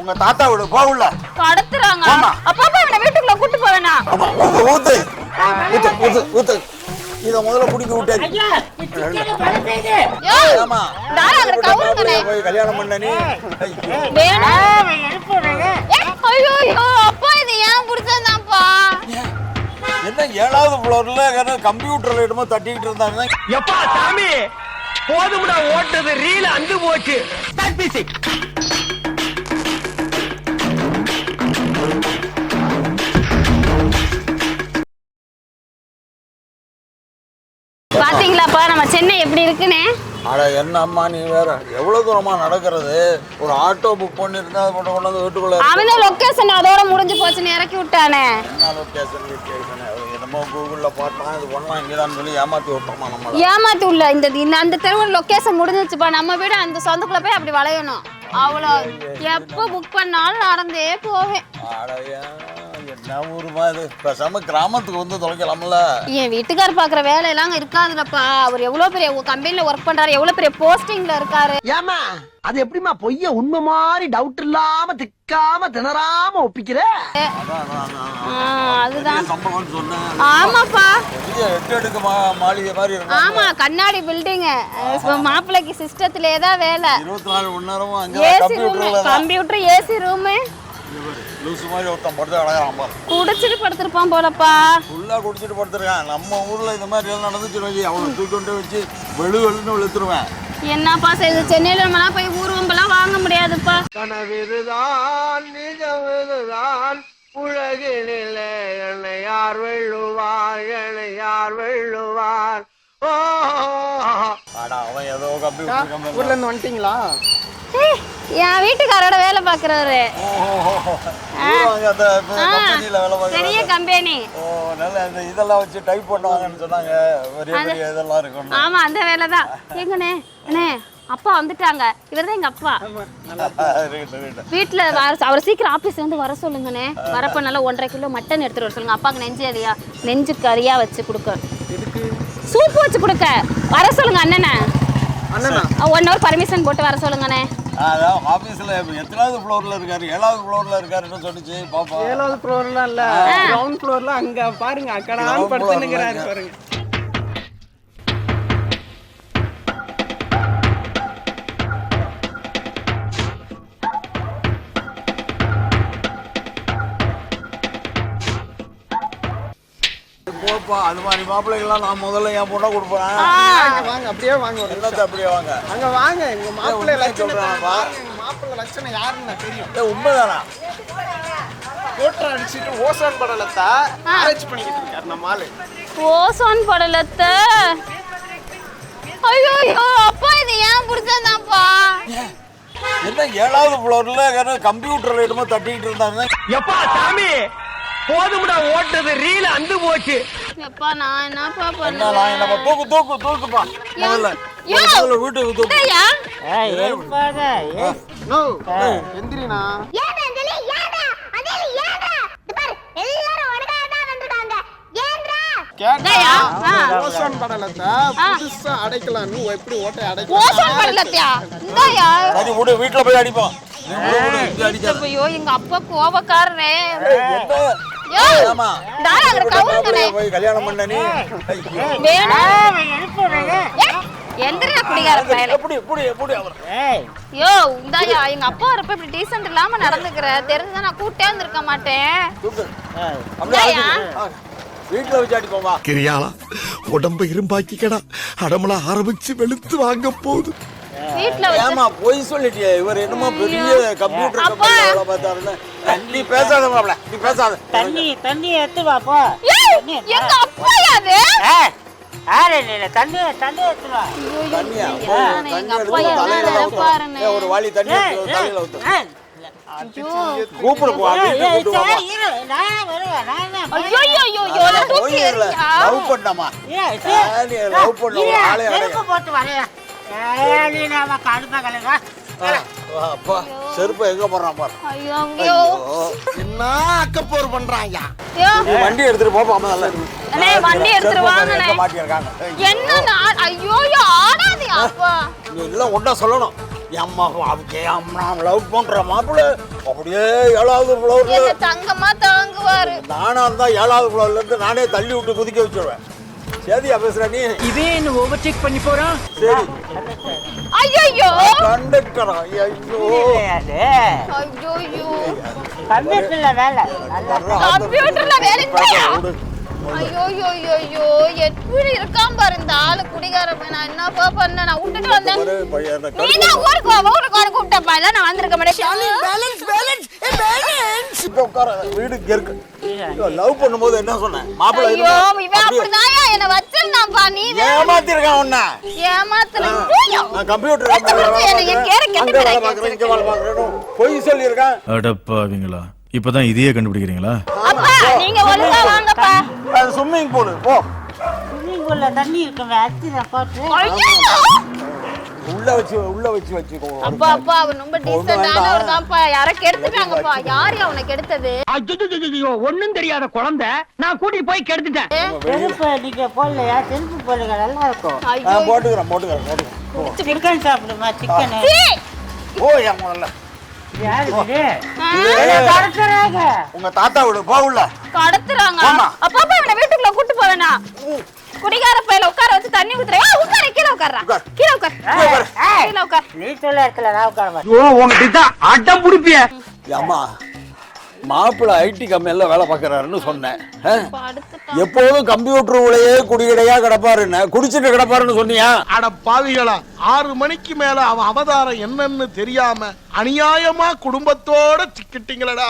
உங்க தாத்தா விடு போகல கடத்துறாங்க. ஆமா. அப்பா அப்பா இவனை வீட்டுக்குள்ள கூட்டு போவேனா ஊத்து ஊத்து. ஊத்து ஊத்து இத முதல்ல பழத்தைது யோ ஆமா. போய் கல்யாணம் பண்ண நீ. ஐயோ. அப்பா இது ஏன் புடிச்சதாப்பா என்ன ஏழாவது ஃப்ளோர்ல கம்ப்யூட்டர்ல என்னமோ தட்டிக்கிட்டு இருந்தாங்க. எப்பா சாமி? போதும்டா ஓட்டது. ரீல அந்து போச்சு. பாத்தீங்களாப்பா நம்ம சென்னை எப்படி இருக்குன்னு? அட என்ன அம்மா நீ வேற? எவ்வளவு தூரமா நடக்கிறது? ஒரு ஆட்டோ புக் பண்ணிருந்தா அதை கொண்டு கொண்டு வந்து வீட்டுக்குள்ள. அவன் லொகேஷன் அதோட முடிஞ்சு போச்சுன்னு இறக்கி விட்டானே. என்ன லொக்கேஷன் என்னமோ கூகுள்ல பார்த்தோம் இது பண்ணலாம் இங்கதான் சொல்லி ஏமாத்தி விட்டோமா நம்மள? ஏமாத்தி உள்ள இந்த இந்த அந்த தெருவில் லொகேஷன் முடிஞ்சிச்சுப்பா நம்ம வீடு அந்த சொந்தக்குள்ள போய் அப்படி வளையணும். அவ்வளோ எப்போ புக் பண்ணாலும் நடந்தே போவேன். என்ன ஊருமா இது பேசாம கிராமத்துக்கு வந்து தொலைக்கலாம்ல. என் வீட்டுக்கார் பார்க்குற வேலையெல்லாம் அங்க இருக்காதுலப்பா அவர் எவ்வளோ பெரிய கம்பெனியில் ஒர்க் பண்றாரு எவ்வளோ பெரிய போஸ்டிங்ல இருக்காரு. ஏமா அது எப்படிமா பொய்ய உண்மை மாதிரி டவுட் இல்லாம திக்காம திணறாம ஒப்பிக்கிற. அதுதான். ஆமாப்பா. மாளிகை மாதிரி ஆமா கண்ணாடி பில்டிங்கு மாப்பிள்ளைக்கு சிஸ்டத்திலே தான் வேலை. இருபத்தி நாலு மணி நேரமும் அங்கே AC room computer AC room மாதிரி ஒருத்தன் படுத்து பாரு குடிச்சிட்டு படுத்திருப்பான் போலப்பா. ஃபுல்லா குடிச்சிட்டு படுத்துருக்கான். நம்ம ஊர்ல இந்த மாதிரி எல்லாம் நடந்துச்சு வை அவனை தூக்கி கொண்டு வச்சு வெளு வெளுன்னு வெளுத்துருவேன். என்னப்பா செய்யுது சென்னையில நம்மலாம் போய் ஊர்வம்பெல்லாம் வாங்க முடியாதுப்பா. கனவிதுதான் நிஜமிதுதான் உலகினிலே என்னை யார் வெள்ளுவார் என்னை யார் வெள்ளுவார் ஓ! ஆடா அவன் ஏதோ கம்பெனி ஊர்ல இருந்து வந்துட்டீங்களா? என் வீட்டுக்காரோட வேலை பாக்குறவரு பெரிய கம்பெனி. ஓ நல்ல இந்த இதெல்லாம் வச்சு டைப் பண்ணுவாங்கன்னு சொன்னாங்க. பெரிய பெரிய இதெல்லாம் இருக்கும் ஆமா அந்த வேலை தான். எங்கண்ணே அண்ணே அப்பா வந்துட்டாங்க. இவர் தான் எங்க அப்பா. வீட்டில் வர அவர் சீக்கிரம் ஆஃபீஸ் வந்து வர சொல்லுங்கண்ணே. வரப்ப நல்லா ஒன்றரை கிலோ மட்டன் எடுத்துட்டு வர சொல்லுங்க. அப்பாவுக்கு நெஞ்சு அரியா. நெஞ்சு கறியா வச்சு கொடுக்க. சூப் வச்சு கொடுக்க. வர சொல்லுங்க அண்ணனை. ஒன் ஹவர் பர்மிஷன் போட்டு வர சொல்லுங்கண்ணே. அதான் ஆபீஸ்ல எத்தனாவது ஃப்ளோர்ல இருக்காரு? ஏழாவது ஃப்ளோர்ல இருக்காருன்னு சொன்னுச்சு? பாப்பா. ஏழாவது ஃப்ளோர்லாம் இல்ல. கிரவுண்ட் ஃப்ளோர்ல அங்க பாருங்க அக்கடான்னு ல பாருங்க. போப்பா அது மாதிரி மாப்பிள்ளைகள்லாம் நான் முதல்ல என் பொண்ணை கொடுப்பேன். வாங்க, வாங்க அப்படியே வாங்க. என்னத்த அப்படியே வாங்க? அங்க வாங்க எங்க மாப்பிள்ளை லட்சணம் எங்க மாப்பிள்ளை லட்சணம் யாருன்னு தெரியும். உண்மைதானா? கோட்டர் அடிச்சிட்டு ஓசான் படலத்தை ஆராய்ச்சி பண்ணிக்கிட்டு இருக்காரு நம்ம ஆளு. ஓசோன் படலத்த? ஐயோ ஐயோ அப்பா இது ஏன் பிடிச்சதாப்பா என்ன ஏழாவது ஃப்ளோர்ல கம்ப்யூட்டர்ல என்னமோ தட்டிக்கிட்டு இருந்தாங்க. எப்பா சாமி? போதும்டா ஓட்டது. ரீல அந்து போச்சு. எப்பா நான் என்னப்பா பண்ணுவேன் தூக்கு தூக்கு தூக்குப்பா. முதல்ல வீட்டுக்கு தூக்கு. இதையா? எழுப்பாத நோ எந்திரினா. ஓசான் படலத்தை புதுசா எப்படி ஓட்டை ஓசோன் அடைக்கலாம் படலத்தையா? இந்தாயா சரி விடு வீட்டுல போய் அடிப்போம். ஐயோ எங்க அப்பா கோபக்காரரே ஆமா. போய் கல்யாணம் பண்ண நீ. எந்திரா குடிகார பயலே. எப்படி எப்படி எப்படி அவர். ஏய். யோ இந்தாயா எங்க அப்பா வரப்ப இப்படி டீசென்ட் இல்லாம நடந்துக்கிற. தெரிஞ்சுதான் நான் கூட்டே வந்திருக்க மாட்டேன். அப்படியே. வீட்டுல வச்சு அடிப்போம் வா. கிரியாளா உடம்ப இரும்பாக்கிக்கடா. அடமல ஆரம்பிச்சு வெளுத்து வாங்க போகுது. வீட்டுல ஏமா பொய் சொல்லிட்டியே. இவர் என்னமோ பெரிய கம்ப்யூட்டர் வேலை பார்த்தாருன்னு. நீ பேசாத மாப்ள நீ பேசாத. தண்ணி தண்ணி எடுத்து வா போ. ஏய், தண்ணி எங்க அப்பா அது இல்ல தண்ணி தண்ணி எடுத்து வா. தண்ணியா? எங்க தலையில ஒரு வாளி தண்ணி தலையில ஊத்து. கூப்பிடு போ. லவ் பண்ணாமா? லவ் ஆளே போட்டு வரையா. நீ நாம கடுப்பா கலங்க அப்பா செருப்பு எங்க போடுறான் பாரு. ஐயோ ஐயோ. என்ன அக்கப்போர் நீ வண்டி எடுத்துட்டு போப்பா அண்ணே, வண்டி எடுத்துட்டு. எங்க மாட்டியிருக்காங்க? ஏய், என்ன ஐயோ ஐயோ ஆடாதே அப்பா. நீ எல்லாம் ஒன்றா சொல்லணும். அம்மா அம்மா லவ் பண்ற மாப்பிள்ள. அப்படியே ஏழாவது ஃப்ளோர்ல தங்கமா தாங்குவாரு. நானா இருந்தா ஏழாவது ஃப்ளோர்ல இருந்து நானே தள்ளி விட்டு குதிக்க வச்சிருவேன். சரியா பேசுற நீ? இவன் என்ன ஓவர்டேக் பண்ணி போறான் சரி. ஐயோ கண்டக்டரா ஐயோ ஐயோ கம்ப்யூட்டர்ல வேலை. நல்லா கம்ப்யூட்டர்ல வேலை இல்லையா? விடு. ஐயோ ஐயோ ஐயோ ஐயோ எப்படி இருக்கான் பாரு இந்த ஆளு குடிகார நான் என்னப்பா பண்ண நான் விட்டுட்டு வந்தேன். நீ தான் ஊருக்கு ஊருக்கு வர கூப்பிட்டப்பா இல்ல நான் வந்திருக்க மாட்டேன். உட்கார வீடு இருக்கு லவ் பண்ணும்போது என்ன சொன்னேன்? மாப்பிள்ளை ஐயோ இவன் அப்படிதான் என்ன வச்சிருந்தான்ப்பா நீ ஏமாத்திருக்கான் உன்னை. ஏமாத்தல நான் கம்ப்யூட்டர் என்னை என் கேரை கெட்ட பார்க்கறேன். இங்க வேலை பார்க்கறேன். பொய் சொல்லியிருக்கேன். அடப்பாவீங்களா இப்பதான் இதையே கண்டுபிடிக்கிறீங்களா? அப்பா நீங்க ஒழுங்கா வாங்கப்பா. அது ஸ்விம்மிங் பூல் போ. ஸ்விம்மிங் பூல்ல தண்ணி இருக்குமே அத்தி போட்டு. ஐயோ! உள்ள வச்சு உள்ள வச்சு வச்சுக்கோ அப்பா அப்பா அவன் ரொம்ப டீசென்டானவர் தான்ப்பா யாரோ கெடுத்துட்டாங்கப்பா யார் அவனை கெடுத்தது? ஐயோ ஒண்ணும் தெரியாத குழந்தை. நான் கூட்டிட்டு போய் கெடுத்துட்டேன். செருப்பு நீங்க போடலையா? செருப்பு போடுங்க நல்லா இருக்கும் போட்டுக்கிறேன் போட்டுக்கிறேன் போட்டுக்கிறேன். சிக்கன் சாப்பிடுமா? சிக்கன்! ஓ என் முதல்ல உங்க தாத்தா விடு போ உள்ள. கடத்துறாங்க. ஆமா. அப்பா அப்பா இவனை வீட்டுக்குள்ள கூட்டு போவேனா குடிகார பையில உட்கார வச்சு தண்ணி ஊத்துறேன். உட்காரு கீழே உட்கார்றா உட்கார். உட்கார். கீழே உட்கார். நீ சொல்ல இடத்துல நான் உட்கார அடம் புடிப்பிய. அம்மா மாப்பிள்ளை ஐடி கம்பெனில வேலை பார்க்கறாருன்னு சொன்னேன். எப்போதும் கம்ப்யூட்டர் உள்ளேயே குடிகடையா கிடப்பாருன்னு. குடிச்சிட்டு கிடப்பாருன்னு சொன்னியா? அட பாவிகளா ஆறு மணிக்கு மேல அவன் அவதாரம் என்னன்னு தெரியாம அநியாயமா குடும்பத்தோட சிக்கிட்டீங்களடா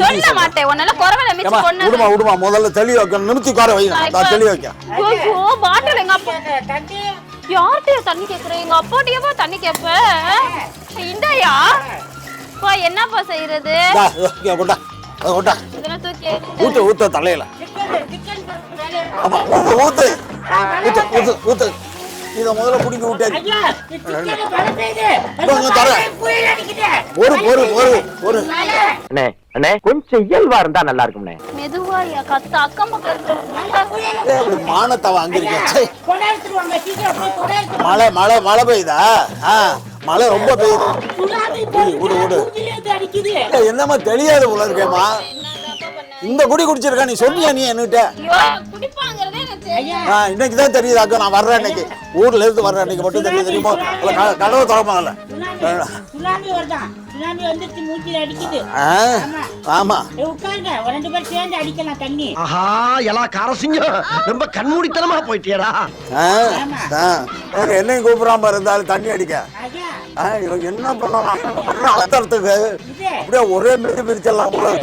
சொல்ல மாட்டான் உன்னால குறவல கொண்டு விடுமா விடுமா. முதல்ல தெளி வைக்க நிமித்தி உட்கார வைங்க. நான் தெளி வைக்க ஐயோ. பாட்டில் எங்க அப்பா? தண்ணி யார்கிட்டயா தண்ணி கேக்குறேன் எங்க அப்பாட்டியவா தண்ணி கேப்ப? இந்தாயா? அப்பா என்னப்பா செய்யறது ஊத்து ஊத்த தலையில. ஆமா ஊத்து ஊத்து. ஊத்து ஊத்து. இதை முதல்ல குடிக்க விட்டாரு ஒரு ஒரு ஒரு ஒரு. அண்ணே அண்ணே கொஞ்சம் இயல்பா இருந்தா நல்லா இருக்கும்ண்ணே. மெதுவாயா கத்த அக்கம் பக்கம் மானத்தை வாங்கிருக்கேன் மழை மழை மழை பெய்யுதா? ஆ மழை ரொம்ப பெய்யுது. என்னம்மா தெரியாது போல இருக்கேம்மா. இந்த குடி குடிச்சிருக்கா நீ சொன்னியா நீ என்கிட்ட? இன்னைக்கு தான் தெரியுது. அக்கா நான் வர்றேன் இன்னைக்கு. ஊர்ல இருந்து வர்றேன் இன்னைக்கு. மட்டும் தெரியும்? தெரியுமா கதவை ஆ. ஆமா. ஆஹா எல்லா காரசிங்கம். ரொம்ப கண்மூடித்தனமா போயிட்டியடா. ஆ. ஆ. வேற என்னையும் கூப்பிடாம இருந்தாலும் தண்ணி அடிக்க. இவங்க என்ன இது. அப்படியே ஒரே மிதி பிரிச்சிடலாம் போல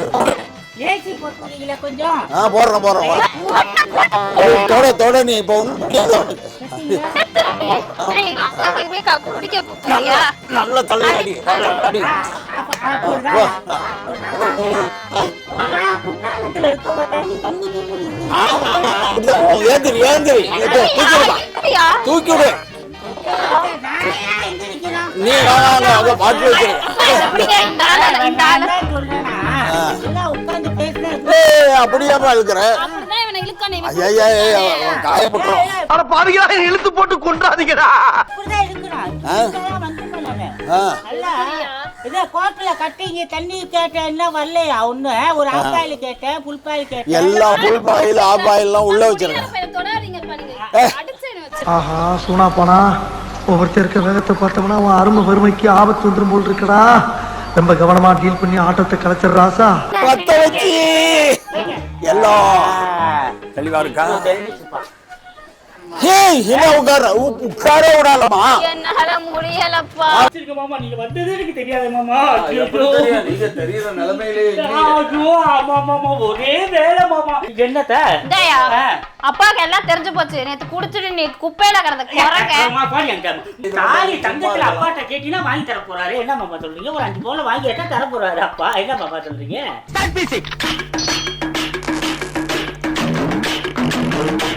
ஆ போடுறேன் போடுறேன். தொட தொட நீ இப்போ நல்ல தலை அடி ஏந்திரி ஏந்திரி. தூக்கி விடு. நீ பாட்டு வச்சிருக்க எப்படியா இந்த ஆளு இந்த ஆளு உட்கார்ந்து பேசுறேன் ஏய் அப்படியாப்பா இருக்கிற அப்படிதான் இவனை இழுக்கானே இவன் ஐயா காயப்பட்டுரும் அட பாவிகளா என்னை இழுத்து போட்டு இருக்கிறான் அல்ல, இதே கோர்ட்ல கட்டிங்க தண்ணி கேட்டேன் என்ன வரலையா? ஒண்ணு ஒரு ஆப்பாயில் கேட்டேன் புல்பாயில் கேட்டேன். எல்லா புல் பாயில் ஆப்பாயிலாம் உள்ள வச்சிருக்கேன். ஆஹா சூனா போனா ஒவ்வொருத்தர் இருக்க வேகத்தை பார்த்தோம்னா அவன் அருமை வறுமைக்கு ஆபத்து வந்துரும் போல் இருக்கடா. ரொம்ப கவனமா டீல் பண்ணி ஆட்டத்தை கலைச்சிடுறாசா தெளிவா இருக்கா? ஏய் என்ன உட்கார உ- உட்கார விடாலமா என்னால முடியலப்பா. மாமா நீங்க வந்தது எனக்கு தெரியாது மாமா. நீங்க தெரியற நிலைமையிலே ஐயோ ஆமா மாமா ஒரே வேலை மாமா. என்னத்த? இந்தாயா அப்பாவுக்கு எல்லாம் தெரிஞ்சு போச்சு. நேத்து குடிச்சிட்டு நீ குப்பையில கிடந்த குரங்க. தாலி தங்கத்துல அப்பாட்ட கேட்டீங்கன்னா வாங்கி தர போறாரு. என்ன மாமா சொல்றீங்க? ஒரு அஞ்சு பவுன் வாங்கி கேட்டா தர போறாரு அப்பா? என்ன மாமா சொல்றீங்க? Thank you.